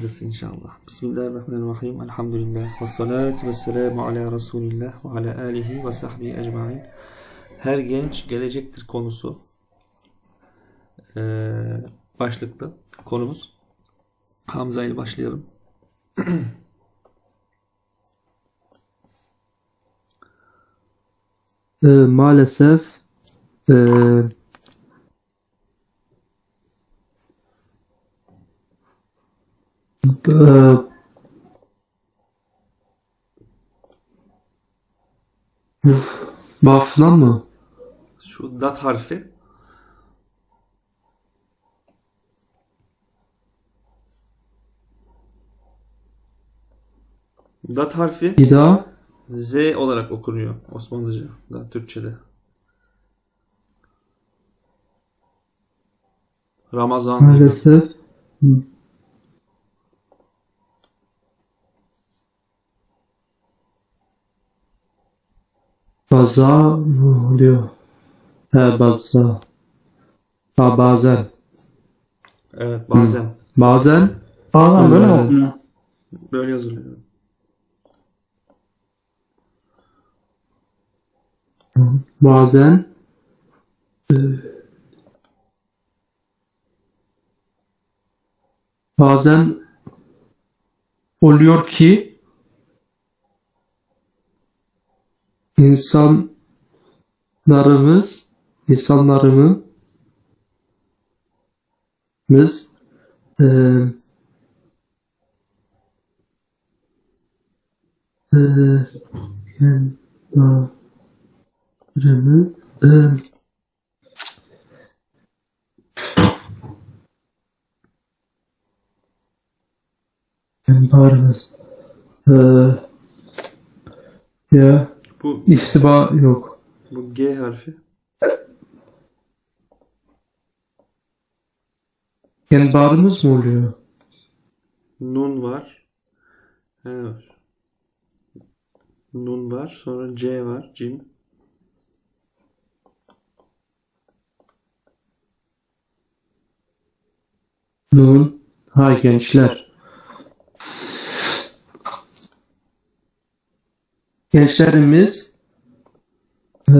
hayırlısı inşallah. Bismillahirrahmanirrahim. Elhamdülillah. Ve salatu ve selamu ala Resulillah ve ala alihi ve sahbihi ecmain. Her genç gelecektir konusu. Ee, başlıklı konumuz. Hamza ile başlayalım. Ee, maalesef ee, Baflan mı? Şu dat harfi Dat harfi daha. Z olarak okunuyor Osmanlıca da Türkçe'de. Ramazan Maalesef Baza oluyor? He baza. Ha bazen. Evet bazen Bazen Bazen böyle mi böyle yazılıyor. bazen bazen oluyor ki insanlarımız insanlarımız e, e, kendilerini e, kendilerimiz e, ya Bu ihtiba yok. bu G harfi Kendilerimiz mi oluyor? Nun var. Evet. Nun var. Sonra C var. Cim. Nun. Ha gençler. Gençlerimiz e,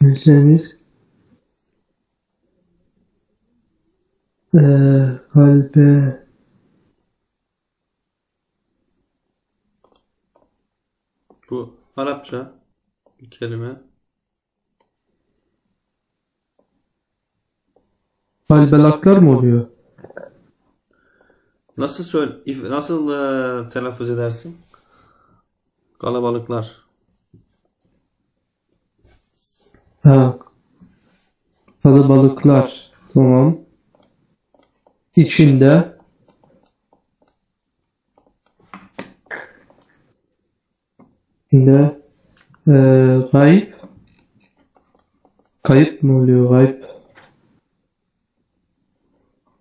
gençlerimiz e, kalbe Bu Arapça bir kelime. kalbelaklar mı oluyor? Nasıl söyle if- nasıl e, telaffuz edersin? Kalabalıklar. Ha. Kalabalıklar. Tamam. İçinde yine eee gayb kayıp mı oluyor gayb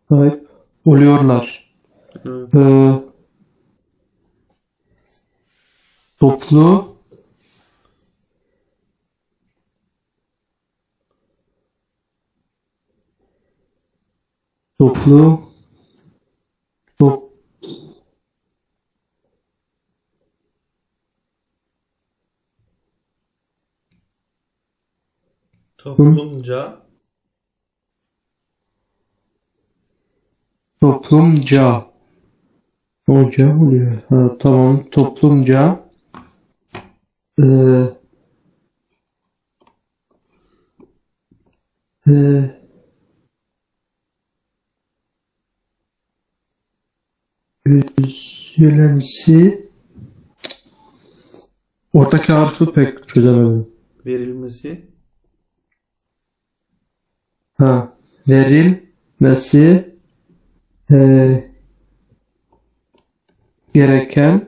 gayb oluyorlar. Eee toplu. Toplu. Top Toplumca. Toplumca. Hoca oluyor. Ha, tamam. Toplumca. Ee, ee, üzülensi Oradaki harfi pek çözemedim. verilmesi Ha, verilmesi ee, gereken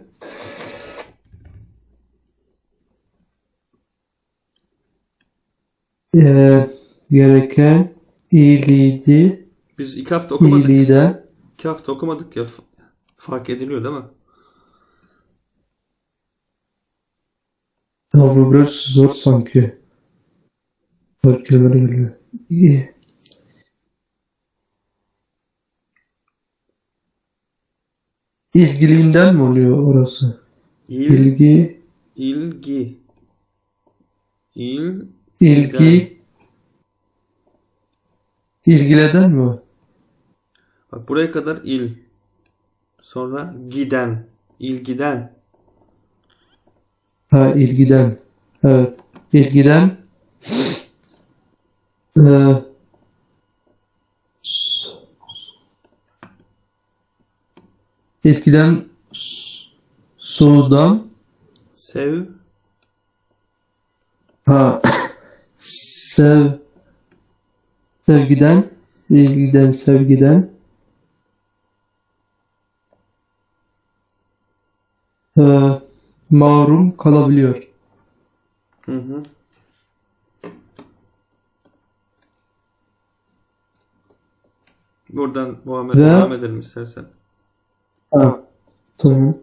ee, gereken iyiliği biz iki hafta okumadık. iyiliği de İki hafta okumadık ya fark ediliyor değil mi? Ya bu biraz zor sanki. Zor kelimeler geliyor. İyi. İlgiliğinden mi oluyor orası? İl, İlgi, ilgi. İl, ilgi, ilgileden mi o? bak buraya kadar il. Sonra giden. İlgiden. Ha ilgiden. Evet. İlgiden eee, ilgiden soğudan Sev, ha sev sevgiden ilgiden sevgiden eee, mahrum kalabiliyor. Hı hı. Buradan Muhammed devam edelim istersen. Ha, tamam.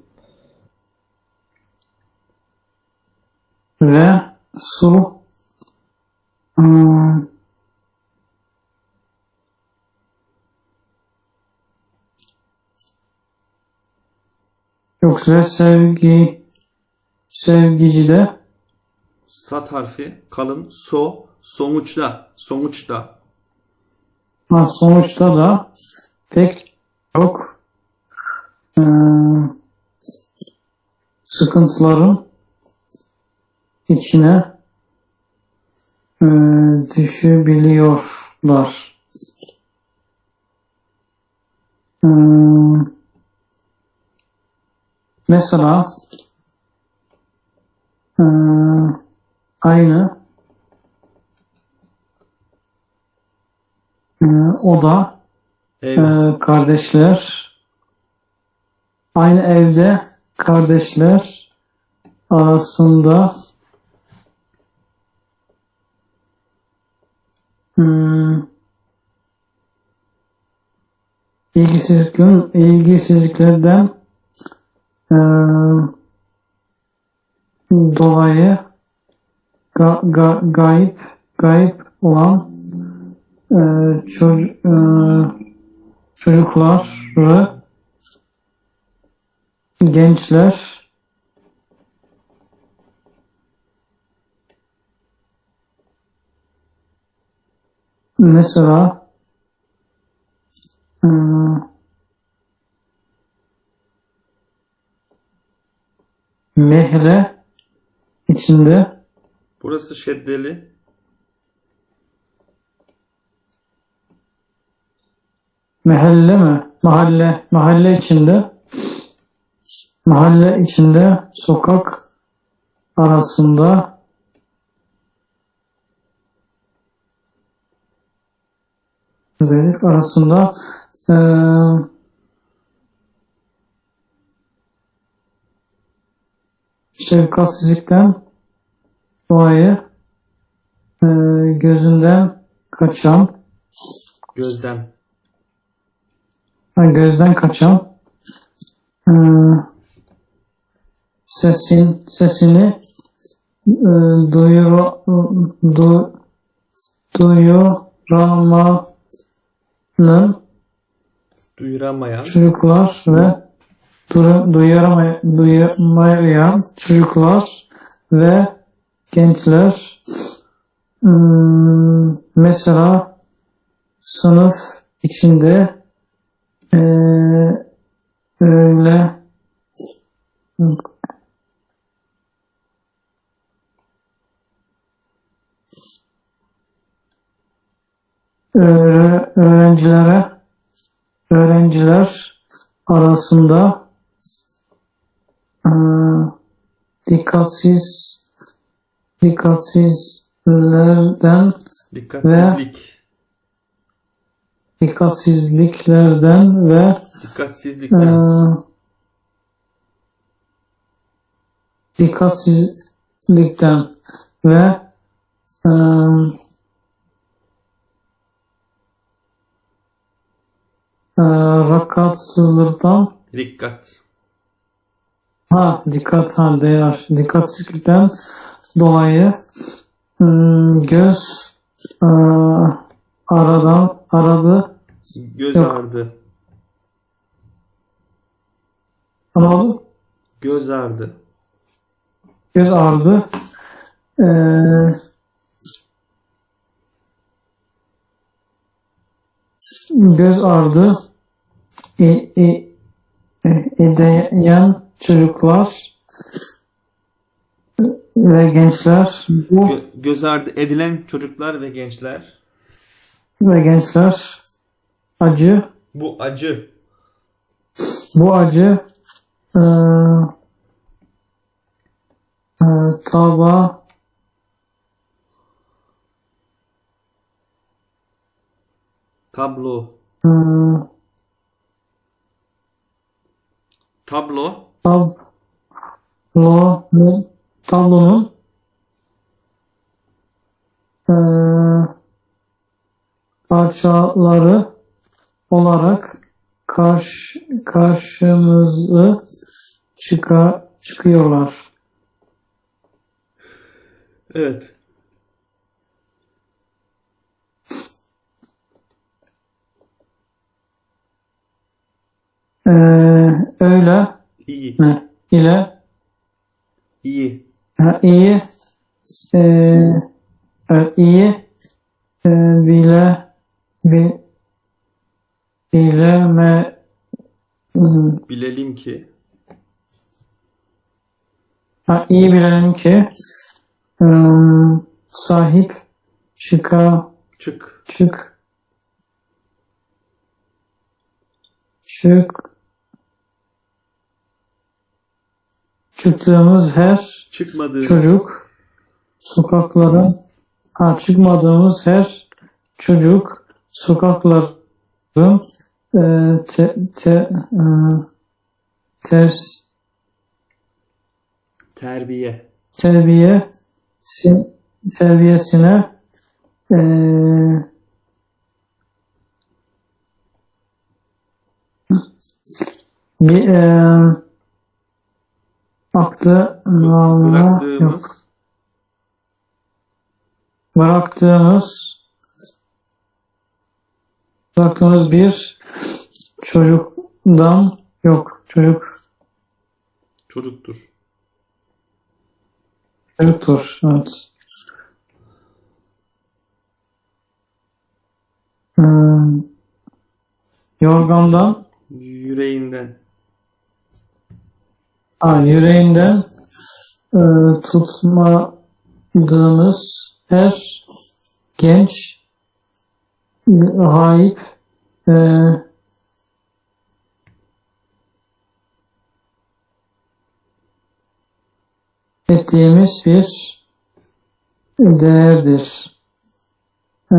ve su ıı, yok ve sevgi sevgicide Sat harfi kalın. So. Sonuçta. Sonuçta. ha, sonuçta da pek çok sıkıntıların içine ıı, düşebiliyorlar. Iı, mesela ıı, aynı ıı, o da Ev. ee, kardeşler aynı evde kardeşler arasında hmm, ilgisizliklerden ee, dolayı ga, ga, gayip gayip olan ee, çoc- ee, çocukları gençler mesela ıı, mehle içinde Burası şeddeli. Mahalle mi? Mahalle, mahalle içinde mahalle içinde sokak arasında özellik arasında eee şefkatsizlikten dolayı eee, gözünden kaçan Gözden. Ha, gözden kaçan e, sesin sesini e, duyur, du, duyuramanın Duyuramayan. çocuklar ve duru- duyurama- duyuramayan çocuklar ve gençler Hmm, mesela sınıf içinde eee, öyle öğrencilere öğrenciler arasında dikkatsiz dikkatsizlerden Dikkatsizlik. dikkatsizliklerden ve Dikkatsizlikten. Ee, dikkatsizlikten ve e, e, rakatsızlıktan Dikkat. ha dikkat ha değer dikkatsizlikten dolayı hmm, göz e, aradan aradı Göz Yok. ağrıdı. Anladın? Göz ardı. Göz ardı. Ee, göz ardı e, e, e, edeyen çocuklar ve gençler bu Gö- göz ardı edilen çocuklar ve gençler. ve gençler acı Bu acı. bu acı e, e, taba Tablo. e, Tablo. tablonun tablonun eee, parçaları olarak karş, karşımıza çıka, çıkıyorlar. Evet. Öyle İyi. mi ile İyi. ha, iyi eee, evet, iyi eee, bile bi, bileme hmm, Bilelim ki. Ha, iyi bilelim ki ım, sahip çıka Çık. çık çık çıktığımız her Çıkmadı. çocuk sokaklara ha, çıkmadığımız her çocuk sokakların e, te, te, e, ters Terbiye. terbiye si- terbiyesine eee bir eee aktı namına yok. Bıraktığımız bıraktığımız bıraktığımız bir çocuktan yok. Çocuk. Çocuktur. çocuktur evet. Hmm, yorgandan Yüreğinden. Ha, yüreğinden e, tutmadığımız her genç haip e, ettiğimiz bir değerdir. E,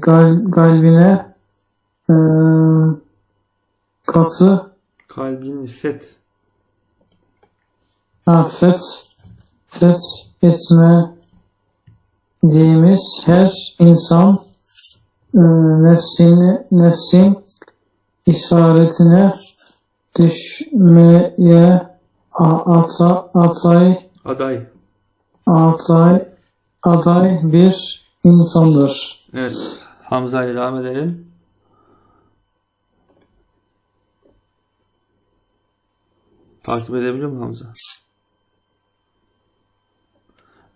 gal, galbine e, katı Kalbin fet. Affet fet etme dediğimiz her insan e, nefsini nefsin işaretine düşmeye ata, atay Aday. atay aday bir insandır. Evet. Hamza ile devam edelim. Takip edebiliyor mu Hamza?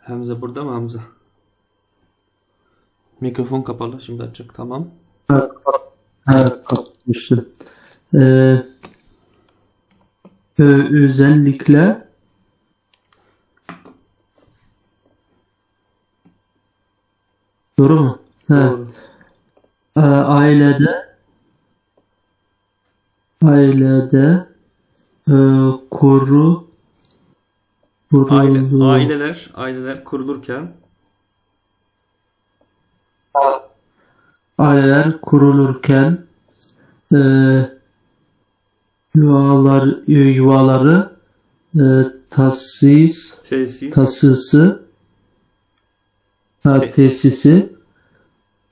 Hamza burada mı Hamza? Mikrofon kapalı. Şimdi açık. Tamam. Evet. Ee, ö- özellikle Doğru mu? Doğru. Ee, ailede ailede e, koru Aile, aileler, aileler kurulurken aileler kurulurken e, yuvalar yuvaları e, tasis tesis, tasısı ha, Te- tesisi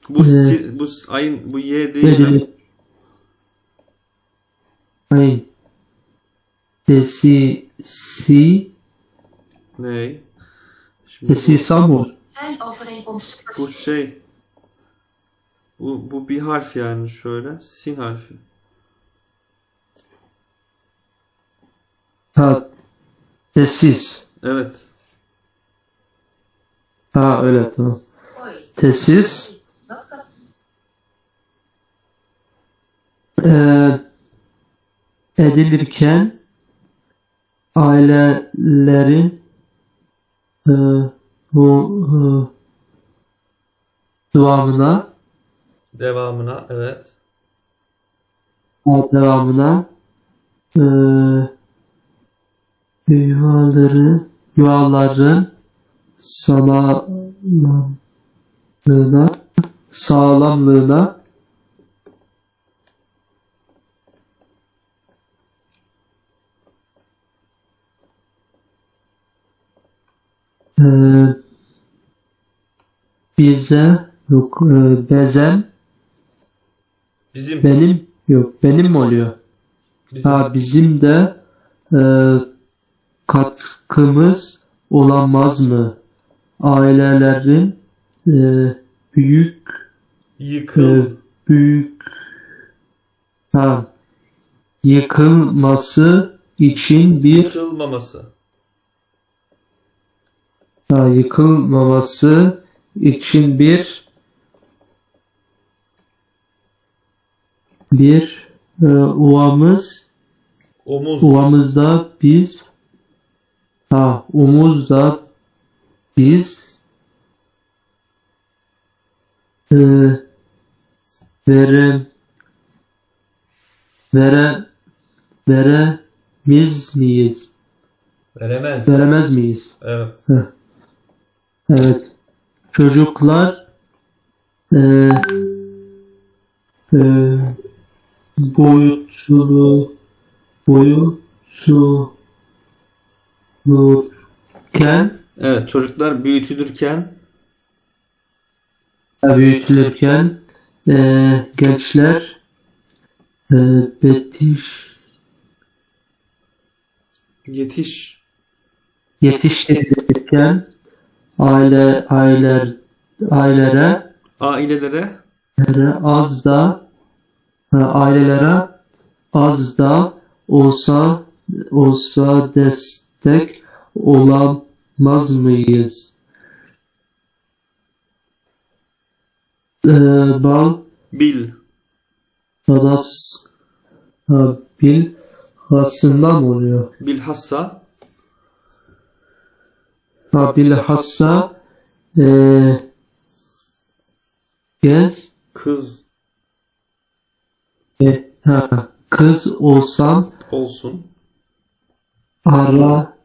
bu, e, si- bu ayın bu y değil. edilir. Ay, tesisi Ne? Şimdi bu, overeenkomst bu şey bu, bu bir harf yani şöyle sin harfi. Ha, tesis. Evet. Ha öyle tamam. Tesis. Ee, edilirken ailelerin e, bu e, devamına Devamına evet. devamına e, yuvaları yuvaların sağlamlığına sağlamlığına e, bize yok e, bezen Bizim. benim yok benim mi oluyor? Bizim. Ha, bizim de e, katkımız olamaz mı? Ailelerin e, büyük Yıkıl. e, büyük ha, yıkılması için bir Yıkılmaması. Yıkılmaması için bir bir e, uvamız Omuz. Uvamızda biz ha umuzda biz e, vere vere veremiz miyiz? Veremez. Veremez miyiz? Evet. Evet. Çocuklar e, e, boyutlu boyutluken Evet. Çocuklar büyütülürken büyütülürken e, gençler e, betiş yetiş. yetiştirilirken aile aileler ailelere Ailelere az da ailelere az da olsa olsa destek olamaz mıyız? E, bal bil. Hadas ha, bil hasından oluyor? Bilhassa Ha, bilhassa e, gez kız e, ha, kız olsam olsun. ara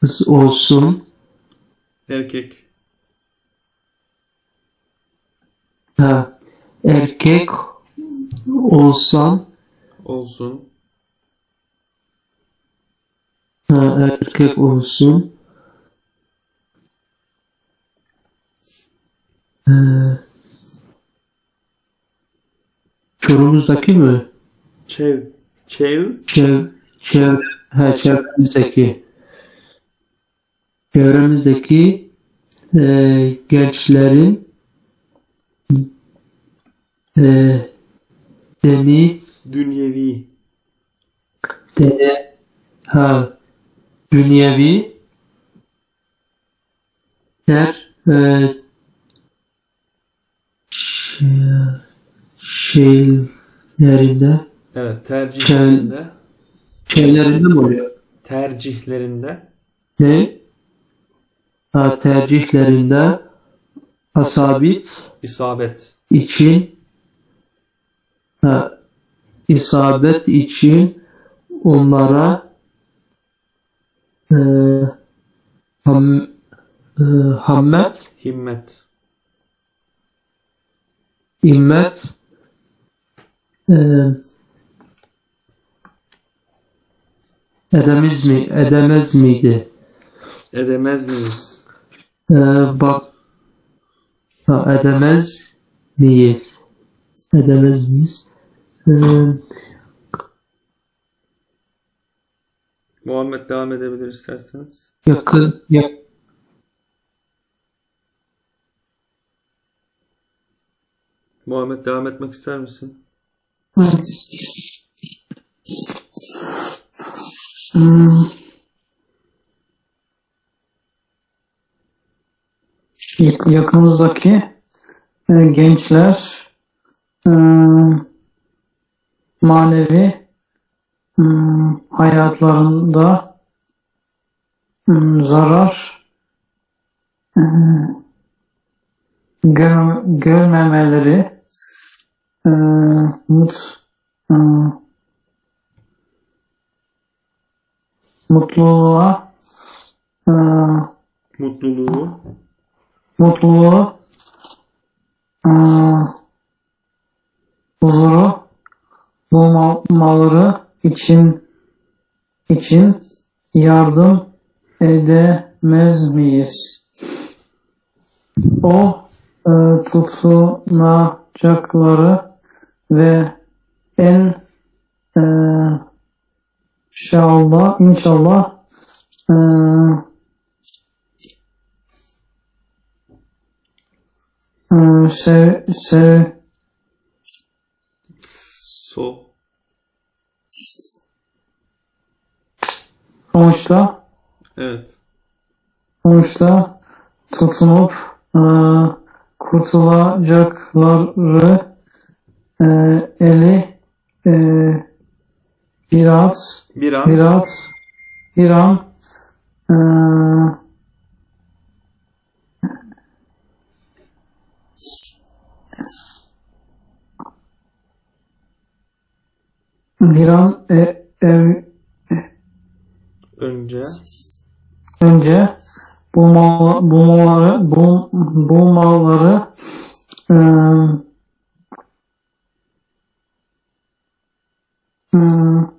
kız olsun Erkek ha, erkek olsam olsun. ha, erkek olsun Ee, Çorum'uzdaki mi? Çev. Çev. Çev, çev, ha, çevremizdeki çevremizdeki e, gençlerin e, deni Dünyevi. de, ha, dünyevi der e, şeylerinde Evet. Tercihlerinde. şeylerinde mi oluyor? Tercihlerinde. Ne? Ha, tercihlerinde asabit isabet. için ha, isabet için onlara e, ham, e, hammet, Himmet. İmmet e, edemez mi, edemez miydi? Edemez miyiz? Ee, bak ha, edemez miyiz? Edemez miyiz? Ee, Muhammed devam edebilir isterseniz. yakın yak, Muhammed devam etmek ister misin? Evet. Hmm. Yak- yakınızdaki e, gençler e, manevi hmm, hayatlarında hmm, zarar e, gör, görmemeleri e, mut, e, mutluluğa. E, Mutluluğu. mutluluğu. E, huzuru. Bulmaları için için yardım edemez miyiz? O e, tutunacakları ve en e, inşallah inşallah e, e, sev, sev, so. sonuçta evet. sonuçta tutunup e, kurtulacakları e, eli e, biraz biraz. Bir an e, bir an e, ev, önce önce bulma, bulmaları bul, bulmaları e, hmm,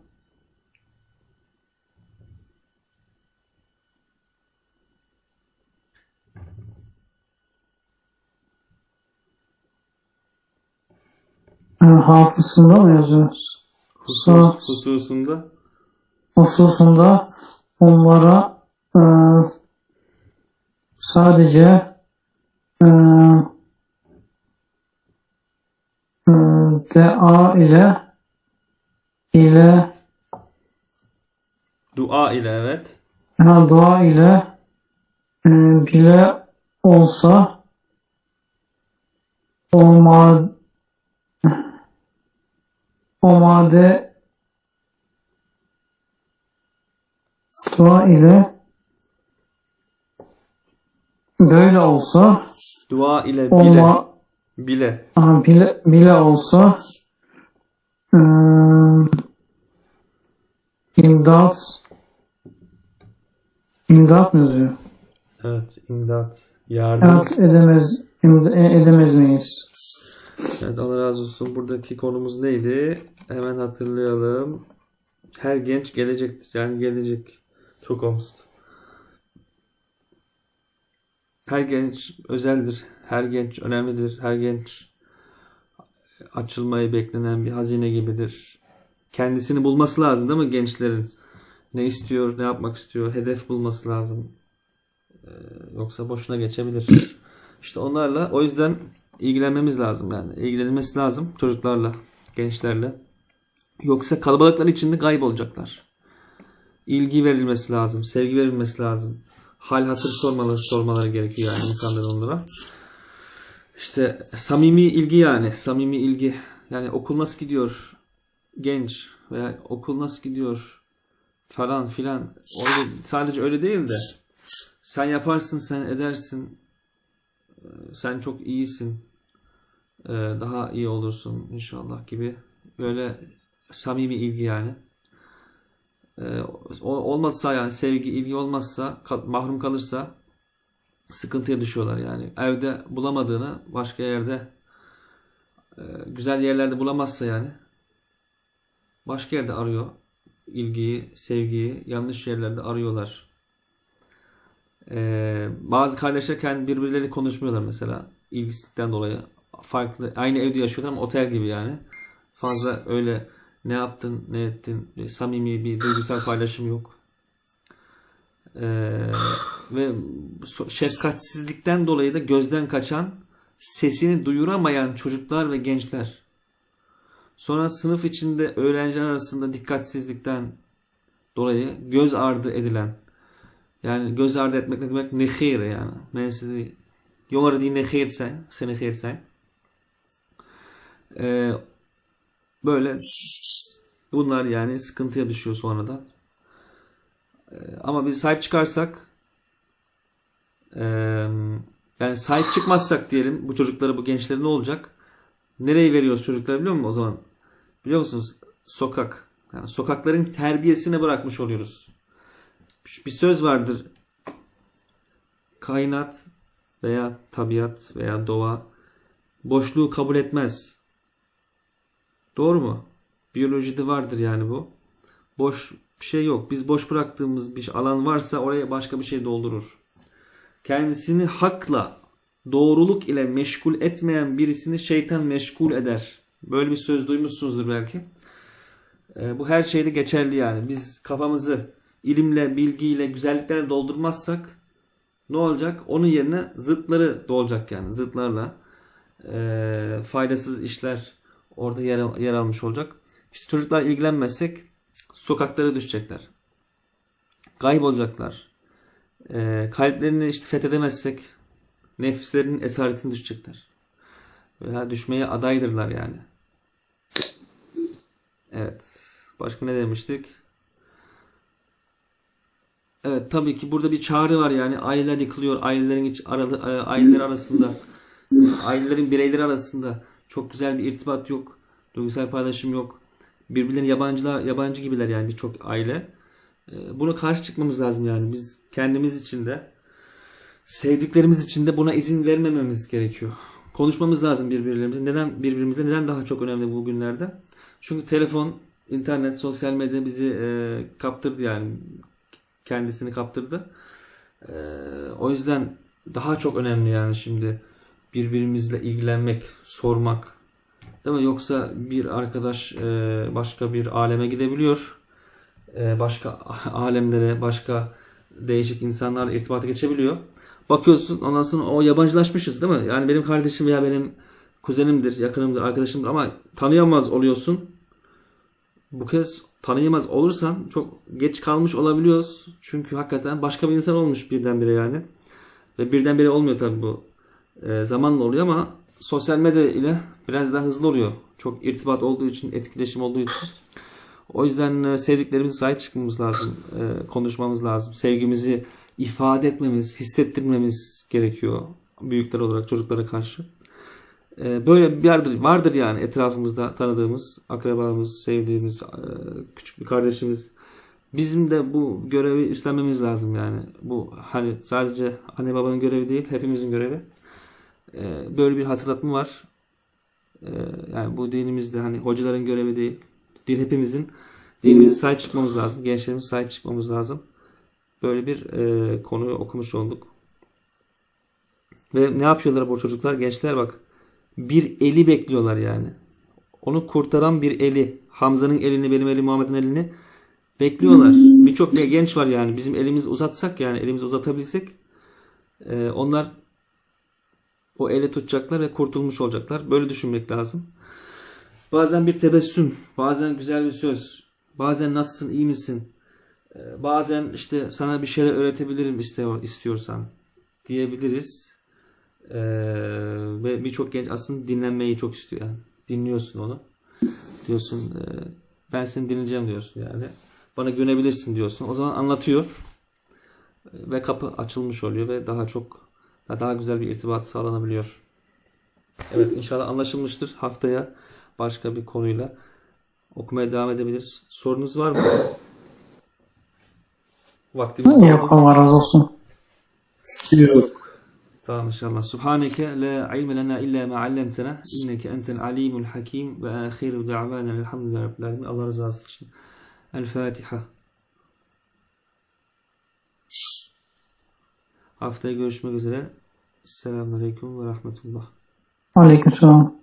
e, hafızında mı yazıyoruz? Husus, hususunda. Hususunda onlara e, sadece e, e, dua ile ile dua ile evet. Ha, dua ile e, bile olsa o ma o madde dua ile böyle olsa dua ile bile. olma bile. Aha, bile, bile olsa ıı, imdat imdat mı yazıyor? evet imdat yardım Evet edemez imd- e- edemez miyiz? Evet Allah razı olsun. Buradaki konumuz neydi? Hemen hatırlayalım. Her genç gelecektir. Yani gelecek. Zukunft. Her genç özeldir. Her genç önemlidir. Her genç açılmayı beklenen bir hazine gibidir. Kendisini bulması lazım değil mi gençlerin? Ne istiyor, ne yapmak istiyor, hedef bulması lazım. Ee, yoksa boşuna geçebilir. İşte onlarla o yüzden ilgilenmemiz lazım yani. İlgilenilmesi lazım çocuklarla, gençlerle. Yoksa kalabalıklar içinde kaybolacaklar. İlgi verilmesi lazım, sevgi verilmesi lazım. Hal hatır sormaları, sormaları gerekiyor yani insanların onlara. İşte samimi ilgi yani, samimi ilgi. Yani okul nasıl gidiyor? Genç veya okul nasıl gidiyor? Falan filan. Öyle, sadece öyle değil de sen yaparsın, sen edersin, sen çok iyisin, Ee, daha iyi olursun inşallah gibi böyle samimi ilgi yani. O- olmazsa yani sevgi, ilgi olmazsa, mahrum kalırsa sıkıntıya düşüyorlar yani. Evde bulamadığını başka yerde e, güzel yerlerde bulamazsa yani başka yerde arıyor ilgiyi, sevgiyi yanlış yerlerde arıyorlar. Ee, bazı kardeşler kendi birbirleriyle konuşmuyorlar mesela ilgisizlikten dolayı. Farklı aynı evde yaşıyorlar ama otel gibi yani. Fazla öyle ne yaptın, ne ettin, bir samimi bir duygusal paylaşım yok. Ee, ve şefkatsizlikten dolayı da gözden kaçan, sesini duyuramayan çocuklar ve gençler. Sonra sınıf içinde öğrenciler arasında dikkatsizlikten dolayı göz ardı edilen yani göz ardı etmek ne demek? Nehir yani. Die negeerd zijn, genegeerd zijn. Ee, böyle bunlar yani sıkıntıya düşüyor sonradan. Ee, ama biz sahip çıkarsak ee, yani sahip çıkmazsak diyelim bu çocuklara bu gençlere ne olacak? Nereye veriyoruz çocukları biliyor musun o zaman? Biliyor musunuz? Sokak. Yani sokakların terbiyesine bırakmış oluyoruz. Bir söz vardır. Kainat veya tabiat veya doğa boşluğu kabul etmez. Doğru mu? Biyolojide vardır yani bu. Boş bir şey yok. Biz boş bıraktığımız bir alan varsa oraya başka bir şey doldurur. Kendisini hakla, doğruluk ile meşgul etmeyen birisini şeytan meşgul eder. Böyle bir söz duymuşsunuzdur belki. Ee, bu her şeyde geçerli yani. Biz kafamızı ilimle, bilgiyle, güzelliklerle doldurmazsak ne olacak? Onun yerine zıtları dolacak yani. Zıtlarla eee, faydasız işler orada yer, yer almış olacak. İşte çocuklar ilgilenmezsek sokaklara düşecekler. Kaybolacaklar. Eee, kalplerini işte fethedemezsek nefislerinin esaretine düşecekler. Veya düşmeye adaydırlar yani. Evet. Başka ne demiştik? Evet tabii ki burada bir çağrı var yani. Aileler yıkılıyor ailelerin iç aralı, e, aileler arasında. Ailelerin bireyleri arasında. Çok güzel bir irtibat yok duygusal paylaşım yok. Birbirlerine yabancılar yabancı gibiler yani birçok aile. E, buna karşı çıkmamız lazım yani. Biz kendimiz için de sevdiklerimiz için de buna izin vermememiz gerekiyor. Konuşmamız lazım birbirlerimize. Neden birbirimize neden daha çok önemli bu günlerde çünkü telefon internet sosyal medya bizi e, kaptırdı yani kendisini kaptırdı. Ee, o yüzden daha çok önemli yani şimdi birbirimizle ilgilenmek, sormak. Değil mi? Yoksa bir arkadaş e, başka bir aleme gidebiliyor. E, başka alemlere, başka değişik insanlarla irtibata geçebiliyor. Bakıyorsun ondan sonra o yabancılaşmışız değil mi? Yani benim kardeşim veya benim kuzenimdir, yakınımdır, arkadaşımdır ama tanıyamaz oluyorsun. Bu kez tanıyamaz olursan çok geç kalmış olabiliyoruz. Çünkü hakikaten başka bir insan olmuş birdenbire yani. Ve birdenbire olmuyor tabii bu. E, zamanla oluyor ama sosyal medya ile biraz daha hızlı oluyor. Çok irtibat olduğu için, etkileşim olduğu için. O yüzden e, sevdiklerimize sahip çıkmamız lazım. e, konuşmamız lazım. Sevgimizi ifade etmemiz, hissettirmemiz gerekiyor. Büyükler olarak çocuklara karşı. Ee, Böyle bir vardır, vardır yani etrafımızda tanıdığımız, akrabamız, sevdiğimiz, e, küçük bir kardeşimiz. Bizim de bu görevi üstlenmemiz lazım yani. Bu hani sadece anne babanın görevi değil, hepimizin görevi. Ee, Böyle bir hatırlatma var. Ee, Yani bu dinimizde hani hocaların görevi değil, değil hepimizin. Dinimize sahip çıkmamız lazım, gençlerimize sahip çıkmamız lazım. Böyle bir e, konuyu okumuş olduk. Ve ne yapıyorlar bu çocuklar? Gençler bak bir eli bekliyorlar yani. Onu kurtaran bir eli. Hamza'nın elini, benim elim, Muhammed'in elini bekliyorlar. Birçok bir genç var yani. Bizim elimizi uzatsak yani elimizi uzatabilsek e, onlar o eli tutacaklar ve kurtulmuş olacaklar. Böyle düşünmek lazım. Bazen bir tebessüm, bazen güzel bir söz, bazen nasılsın, iyi misin? E, bazen işte sana bir şeyler öğretebilirim istiyor, istiyorsan diyebiliriz. Ee, ve birçok genç aslında dinlenmeyi çok istiyor. Yani. Dinliyorsun onu. Diyorsun e, ben seni dinleyeceğim diyorsun yani. Bana güvenebilirsin diyorsun. O zaman anlatıyor. Ve kapı açılmış oluyor ve daha çok daha güzel bir irtibat sağlanabiliyor. Evet inşallah anlaşılmıştır. Haftaya başka bir konuyla okumaya devam edebiliriz. Sorunuz var mı? Vaktimiz? Yok Allah razı olsun. Yok. ما شاء الله سبحانك لا علم لنا إلا ما علمتنا إنك أنت العليم الحكيم وآخر دعوانا الحمد لله رب العالمين الله رزاق الفاتحة Haftaya görüşmek üzere. Selamünaleyküm ve rahmetullah. Aleykümselam.